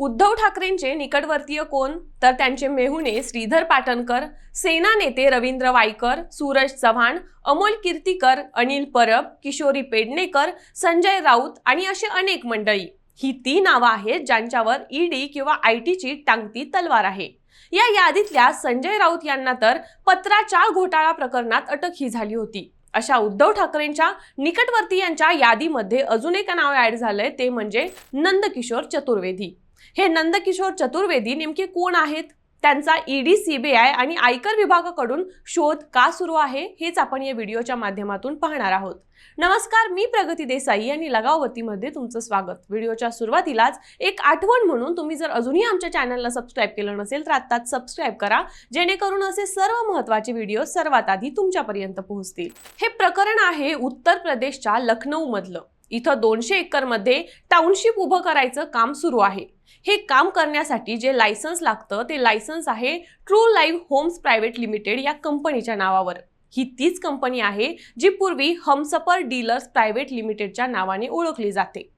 उद्धव ठाकरेंचे निकटवर्तीय कोण? तर त्यांचे मेहुणे श्रीधर पाटणकर सेना नेते रवींद्र वायकर सूरज चव्हाण अमोल कीर्तीकर अनिल परब किशोरी पेडणेकर संजय राऊत आणि असे अनेक मंडळी. ही ती नावं आहेत ज्यांच्यावर ईडी किंवा आय टीची टांगती तलवार आहे. या यादीतल्या संजय राऊत यांना तर पत्राच्या घोटाळा प्रकरणात अटक ही झाली होती. अशा उद्धव ठाकरेंच्या निकटवर्तीयांच्या यादीमध्ये अजून एक नाव ॲड झालंय ते म्हणजे नंदकिशोर चतुर्वेदी. हे नंदकिशोर चतुर्वेदी नेमके कोण आहेत? त्यांचा ईडी सीबीआय आणि आयकर विभागाकडून शोध का सुरू आहे? हेच आपण या व्हिडिओच्या माध्यमातून पाहणार आहोत. नमस्कार मी प्रगती देसाई आणि लगावतीमध्ये तुमचं स्वागत. व्हिडिओच्या सुरुवातीलाच एक आठवण म्हणून तुम्ही जर अजूनही आमच्या चॅनलला सबस्क्राईब केलं नसेल तर आत्ताच सबस्क्राईब करा जेणेकरून असे सर्व महत्त्वाचे व्हिडिओ सर्वात आधी तुमच्यापर्यंत पोहोचतील. हे प्रकरण आहे उत्तर प्रदेशच्या लखनौमधलं. इथं दोनशे एकरमध्ये टाउनशिप उभं करायचं काम सुरू आहे. हे काम करण्यासाठी जे लायसन्स लागतं ते लायसन्स आहे True Live Homes Private Limited या कंपनीच्या नावावर. ही तीच कंपनी आहे जी पूर्वी हमसफर डीलर्स प्रायव्हेट लिमिटेडच्या नावाने ओळखली जाते.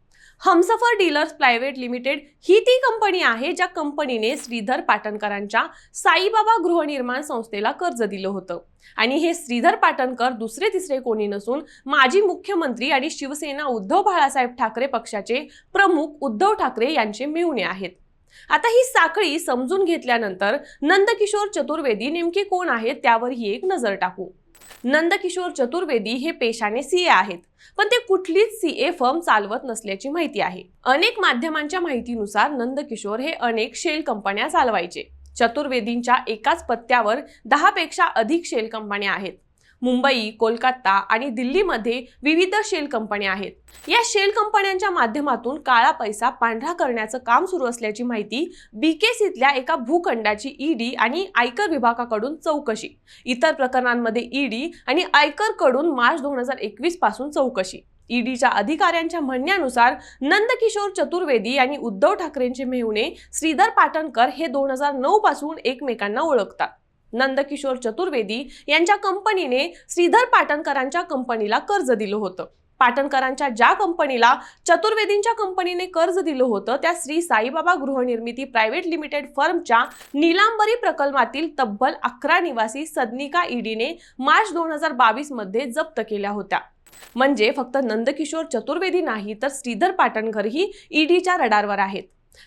हमसफर डीलर्स प्रायव्हेट लिमिटेड ही ती कंपनी आहे ज्या कंपनीने श्रीधर पाटणकरांच्या साईबाबा गृहनिर्माण संस्थेला कर्ज दिलं होतं. आणि हे श्रीधर पाटणकर दुसरे तिसरे कोणी नसून माजी मुख्यमंत्री आणि शिवसेना उद्धव बाळासाहेब ठाकरे पक्षाचे प्रमुख उद्धव ठाकरे यांचे मिळणे आहेत. आता ही साखळी समजून घेतल्यानंतर नंदकिशोर चतुर्वेदी नेमके कोण आहेत त्यावर ही एक नजर टाकू. नंदकिशोर चतुर्वेदी हे पेशाने सीए आहेत पण ते कुठलीच सीए फर्म चालवत नसल्याची माहिती आहे. अनेक माध्यमांच्या माहितीनुसार नंदकिशोर हे अनेक शेल कंपन्या चालवायचे. चतुर्वेदींच्या एकाच पत्त्यावर दहापेक्षा अधिक शेल कंपन्या आहेत. मुंबई कोलकाता आणि दिल्लीमध्ये विविध शेल कंपन्या आहेत. या शेल कंपन्यांच्या माध्यमातून काळा पैसा पांढरा करण्याचं काम सुरू असल्याची माहिती बीकेसीतल्या एका भूखंडाची ईडी आणि आयकर विभागाकडून चौकशी. इतर प्रकरणांमध्ये ईडी आणि आयकरकडून मार्च दोन हजार एकवीसपासून चौकशी. ईडीच्या अधिकाऱ्यांच्या म्हणण्यानुसार नंदकिशोर चतुर्वेदी आणि उद्धव ठाकरेंचे मेहुणे श्रीधर पाटणकर हे दोन हजार नऊ पासून एकमेकांना ओळखतात. नंदकिशोर चतुर्वेदी यांच्या कंपनीने श्रीधर पाटणकरांच्या कंपनीला कर्ज दिलं होतं. पाटणकरांच्या ज्या कंपनीला चतुर्वेदींच्या कंपनीने कर्ज दिलं होतं त्या श्री साईबाबा गृहनिर्मिती प्रायव्हेट लिमिटेड फर्मच्या निलांबरी प्रकल्पातील तब्बल अकरा निवासी सदनिका ईडीने मार्च दोन हजार बावीसमध्ये जप्त केल्या होत्या. म्हणजे फक्त नंदकिशोर चतुर्वेदी नाही तर श्रीधर पाटणकरही ईडीच्या रडारवर आहेत.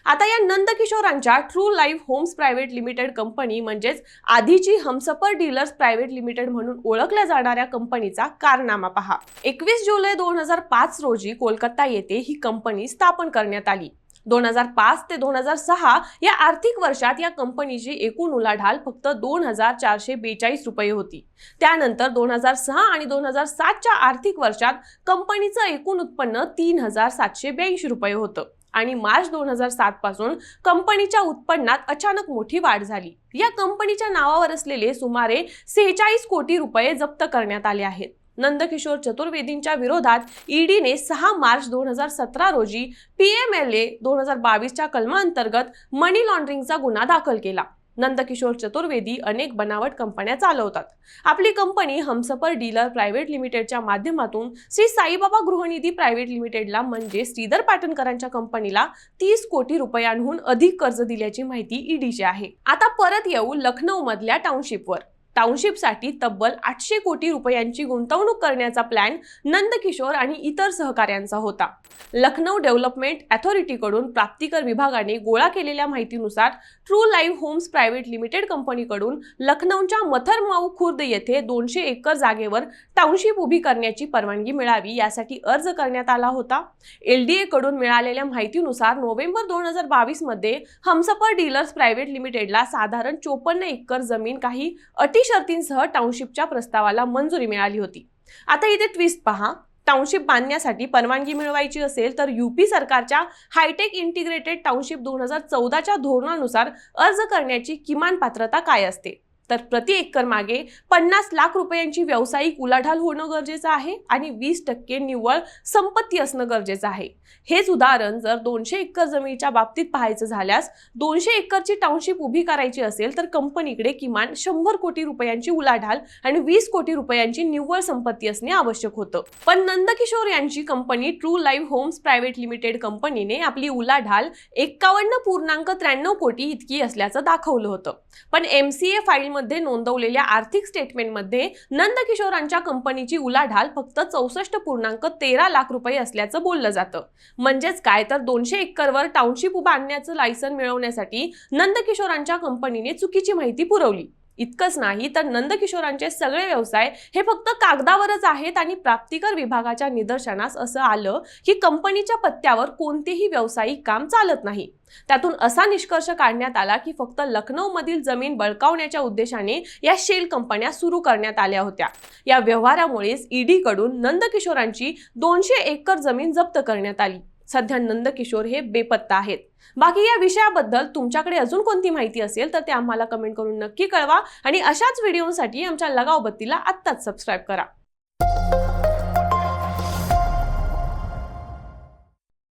आता या नंदकिशोरांच्या True Live Homes Private Limited company म्हणजेच आधीची हमसफर डीलर्स प्रायव्हेट लिमिटेड म्हणून ओळखल्या जाणाऱ्या कंपनीचा कारनामा पहा. एकवीस जुलै दोन हजार पाच रोजी कोलकाता येथे ही कंपनी स्थापन करण्यात आली. दोन हजार पाच ते दोन हजार सहा या आर्थिक वर्षात या कंपनीची एकूण उलाढाल फक्त दोन हजार चारशे बेचाळीस रुपये होती. त्यानंतर दोन हजार सहा आणि दोन हजार सातच्या आर्थिक वर्षात कंपनीचं एकूण उत्पन्न तीन हजार सातशे ब्याऐंशी रुपये होतं. आणि मार्च दोन हजार सात पासून कंपनीच्या उत्पन्नात अचानक मोठी वाढ झाली. या कंपनीच्या नावावर असलेले सुमारे सेहेचाळीस कोटी रुपये जप्त करण्यात आले आहेत. नंदकिशोर चतुर्वेदींच्या विरोधात ईडीने सहा मार्च दोन हजार सतरा रोजी पी एम एल ए दोन हजार बावीसच्या कलमाअंतर्गत मनी लॉन्ड्रिंगचा गुन्हा दाखल केला. नंदकिशोर चतुर्वेदी अनेक बनावट कंपन्या चालवतात. आपली कंपनी हमसफर डीलर प्रायव्हेट लिमिटेडच्या माध्यमातून श्री साईबाबा गृहनिधी प्रायव्हेट लिमिटेडला म्हणजे श्रीधर पाटणकरांच्या कंपनीला तीस कोटी रुपयांहून अधिक कर्ज दिल्याची माहिती ईडीची आहे. आता परत येऊ लखनौ मधल्या टाउनशिपवर टाउनशिपसाठी तब्बल आठशे कोटी रुपयांची गुंतवणूक करण्याचा प्लॅन नंदकिशोर आणि इतर सहकाऱ्यांचा होता. लखनौ डेव्हलपमेंट अथॉरिटीकडून प्राप्तिकर विभागाने गोळा केलेल्या माहितीनुसार True Live Homes Private Limited कंपनीकडून लखनौच्या मथरमाऊ खुर्द येथे दोनशे एकर जागेवर टाउनशिप उभी करण्याची परवानगी मिळावी यासाठी अर्ज करण्यात आला होता. एलडीए कडून मिळालेल्या माहितीनुसार नोव्हेंबर दोन हजार बावीसमध्ये हमसफर डीलर्स प्रायव्हेट लिमिटेडला साधारण चोपन्न एकर जमीन काही अटी शर्तींसह टाउनशिपच्या प्रस्तावाला मंजुरी मिळाली होती. आता इथे ट्विस्ट पहा. टाउनशिप बांधण्यासाठी परवानगी मिळवायची असेल तर यूपी सरकारच्या हायटेक इंटिग्रेटेड टाउनशिप दोन हजार चौदाच्या धोरणानुसार अर्ज करण्याची किमान पात्रता काय असते? तर प्रति एकर मागे पन्नास लाख रुपयांची व्यावसायिक उलाढाल होणं गरजेचं आहे आणि वीस टक्के निव्वळ संपत्ती असणं गरजेचं आहे. हेच उदाहरण जर दोनशे एकर जमिनीच्या बाबतीत पाहायचं झाल्यास दोनशे एकरची टाउनशिप उभी करायची असेल तर कंपनीकडे किमान शंभर कोटी रुपयांची उलाढाल आणि वीस कोटी रुपयांची निव्वळ संपत्ती असणे आवश्यक होतं. पण नंदकिशोर यांची company True Live Homes Private Limited कंपनीने आपली उलाढाल एक्कावन्न पूर्णांक त्र्याण्णव कोटी इतकी असल्याचं दाखवलं होतं. पण एम सी मध्ये नोंदवलेल्या आर्थिक स्टेटमेंटमध्ये नंदकिशोरांच्या कंपनीची उलाढाल फक्त चौसष्ट पूर्णांक तेरा लाख रुपये असल्याचं बोललं जातं. म्हणजेच काय? तर दोनशे एकरवर टाउनशिप उभारण्याचं लायसन मिळवण्यासाठी नंदकिशोरांच्या कंपनीने चुकीची माहिती पुरवली. इतकंच नाही तर नंदकिशोरांचे सगळे व्यवसाय हे फक्त कागदावरच आहेत आणि प्राप्तिकर विभागाच्या निदर्शनास असं आलं की कंपनीच्या पत्त्यावर कोणतेही व्यावसायिक काम चालत नाही. त्यातून असा निष्कर्ष काढण्यात आला की फक्त लखनौमधील जमीन बळकावण्याच्या उद्देशाने या शेल कंपन्या सुरू करण्यात आल्या होत्या. या व्यवहारामुळेच ईडी कडून नंदकिशोरांची दोनशे एकर जमीन जप्त करण्यात आली. सध्या नंदकिशोर हे बेपत्ता आहेत. बाकी या विषयाबद्दल तुमच्याकडे अजून कोणती माहिती असेल तर ते आम्हाला कमेंट करून नक्की कळवा आणि अशाच व्हिडिओसाठी आमच्या लगाव बत्तीला आत्ताच सबस्क्राईब करा.